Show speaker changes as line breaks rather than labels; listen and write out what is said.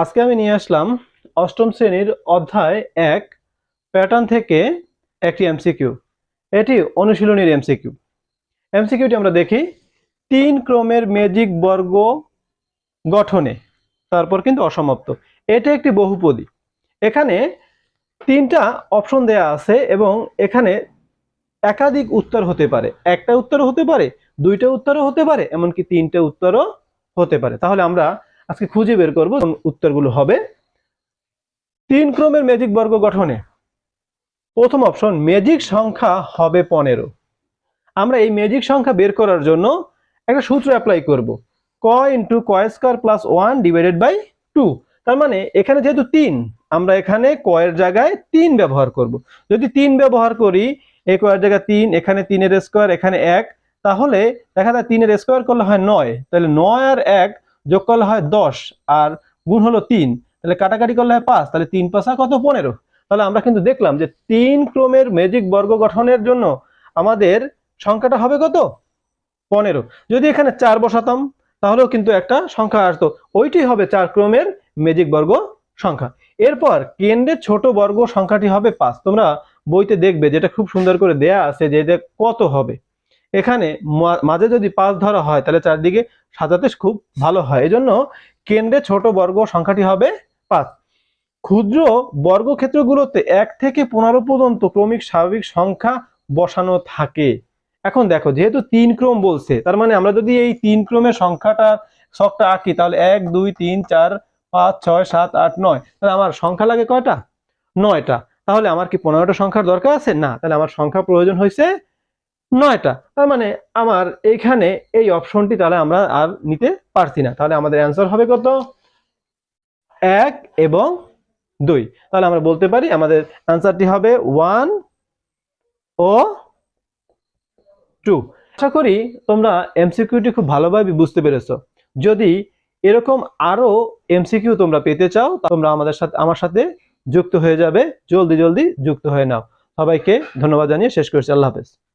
আজকে আমি নিয়ে আসলাম অষ্টম শ্রেণীর অধ্যায় এক প্যাটার্ন থেকে একটি এমসিকিউ এটি অনুশীলনীর এমসিকিউ এমসিকিউটি আমরা দেখি তিন ক্রমের ম্যাজিক বর্গ গঠনে তারপর কিন্তু অসমাপ্ত এটা একটি বহুপদী এখানে তিনটা অপশন দেয়া আছে এবং এখানে একাধিক উত্তর হতে পারে একটা উত্তরও হতে পারে দুইটা উত্তরও হতে পারে এমনকি তিনটে উত্তরও হতে পারে তাহলে আমরা আজকে খুঁজে বের করব উত্তরগুলো হবে তিন ক্রমের ম্যাজিক বর্গ গঠনে প্রথম অপশন ম্যাজিক সংখ্যা হবে পনেরো আমরা এই ম্যাজিক সংখ্যা বের করার জন্য একটা সূত্র অ্যাপ্লাই করব ক ইন্টু ক square plus one divided by two তার মানে এখানে যেহেতু তিন আমরা এখানে কয়ের জায়গায় তিন ব্যবহার করব। যদি তিন ব্যবহার করি এই কয়ের জায়গায় তিন এখানে তিনের স্কোয়ার এখানে এক তাহলে দেখা যায় তিনের স্কোয়ার করলে হয় নয় তাহলে নয় আর এক যোগ করলে হয় দশ আর গুণ হলো তিন তাহলে কাটাকাটি করলে হয় পাঁচ তাহলে তিন পাঁচা কত পনেরো তাহলে আমরা কিন্তু দেখলাম যে তিন ক্রমের ম্যাজিক বর্গ গঠনের জন্য আমাদের সংখ্যাটা হবে কত পনেরো যদি এখানে চার বসাতাম তাহলেও কিন্তু একটা সংখ্যা আসতো ওইটি হবে চার ক্রমের ম্যাজিক বর্গ সংখ্যা এরপর কেন্দ্রের ছোট বর্গ সংখ্যাটি হবে পাঁচ তোমরা বইতে দেখবে যেটা খুব সুন্দর করে দেয়া আছে যে কত হবে এখানে মাঝে যদি পাঁচ ধরা হয় তাহলে চারদিকে সাজাতে খুব ভালো হয় এজন্য কেন্দ্রে ছোট বর্গ সংখ্যাটি হবে পাঁচ ক্ষুদ্র বর্গক্ষেত্রগুলোতে এক থেকে পনেরো পর্যন্ত ক্রমিক স্বাভাবিক সংখ্যা বসানো থাকে এখন দেখো যেহেতু তিন ক্রম বলছে তার মানে আমরা যদি এই তিন ক্রমের সংখ্যাটা শখটা আঁকি তাহলে এক দুই তিন চার পাঁচ ছয় সাত আট নয় তাহলে আমার সংখ্যা লাগে কয়টা নয়টা তাহলে আমার কি পনেরোটা সংখ্যার দরকার আছে না তাহলে আমার সংখ্যা প্রয়োজন হয়েছে নয়টা তার মানে আমার এইখানে এই অপশনটি তাহলে আমরা আর নিতে পারছি না তাহলে আমাদের অ্যান্সার হবে কত এক এবং দুই তাহলে আমরা বলতে পারি আমাদের অ্যান্সারটি হবে ওয়ান ও টু আশা করি তোমরা এমসিকিউটি খুব ভালোভাবে বুঝতে পেরেছো যদি এরকম আরও এমসিকিউ তোমরা পেতে চাও তোমরা আমাদের সাথে আমার সাথে যুক্ত হয়ে যাবে জলদি জলদি যুক্ত হয়ে নাও সবাইকে ধন্যবাদ জানিয়ে শেষ করছি আল্লাহ হাফেজ